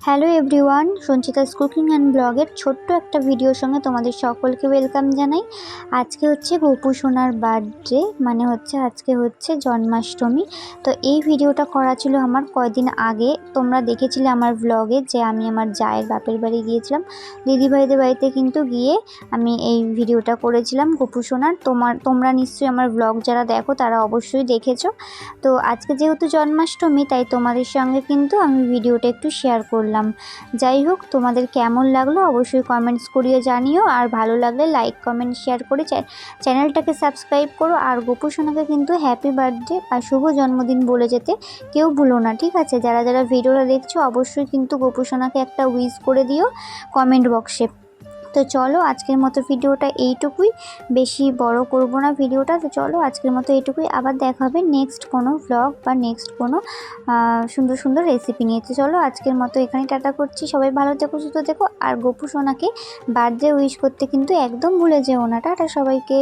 Hello everyone Sanchita's cooking and ব্লগের ছোট্ট একটা ভিডিওর সঙ্গে তোমাদের সকলকে ওয়েলকাম জানাই। আজকে হচ্ছে গোপু সোনার বার্থডে মানে হচ্ছে আজকে হচ্ছে জন্মাষ্টমী। তো এই ভিডিওটা করা ছিল আমার কয়দিন আগে। তোমরা দেখেছিলে আমার ব্লগে যে আমি আমার জায়ের বাপের বাড়ি গিয়েছিলাম। দিদিভাইদের বাড়িতে কিন্তু গিয়ে আমি এই ভিডিওটা করেছিলাম গোপু সোনার। তোমার, তোমরা নিশ্চয়ই আমার ব্লগ যারা দেখো, তারা অবশ্যই দেখেছ। তো আজকে যেহেতু জন্মাষ্টমী, তাই তোমাদের সঙ্গে কিন্তু আমি ভিডিওটা একটু শেয়ার করলাম। যাই হোক, তোমাদের কেমন লাগল অবশ্যই কমেন্টস করিয়ে জানিও। আর ভালো লাগলে লাইক কমেন্ট শেয়ার করে চ্যা- চ্যানেলটাকে সাবস্ক্রাইব করো। আর গোপু সোনাকে কিন্তু হ্যাপি বার্থডে আর শুভ জন্মদিন বলে যেতে কেউ ভুলো না, ঠিক আছে? যারা যারা ভিডিওটা দেখছ, অবশ্যই কিন্তু গোপু সোনাকে একটা উইজ করে দিও কমেন্ট বক্সে তো চলো আজকের মতো ভিডিওটা এইটুকুই। বেশি বড় করব না ভিডিওটা। তো চলো আজকের মতো এইটুকুই। আবার দেখা হবে নেক্সট কোনো ব্লগ বা নেক্সট কোনো সুন্দর সুন্দর রেসিপি নিয়ে। তো চলো আজকের মতো এখানে টাটা করছি। সবাই ভালো থেকো, সুস্থ থেকো। আর গোপু সোনাকে বার্থডে উইশ করতে কিন্তু একদম ভুলে যেও না। টাটা সবাইকে।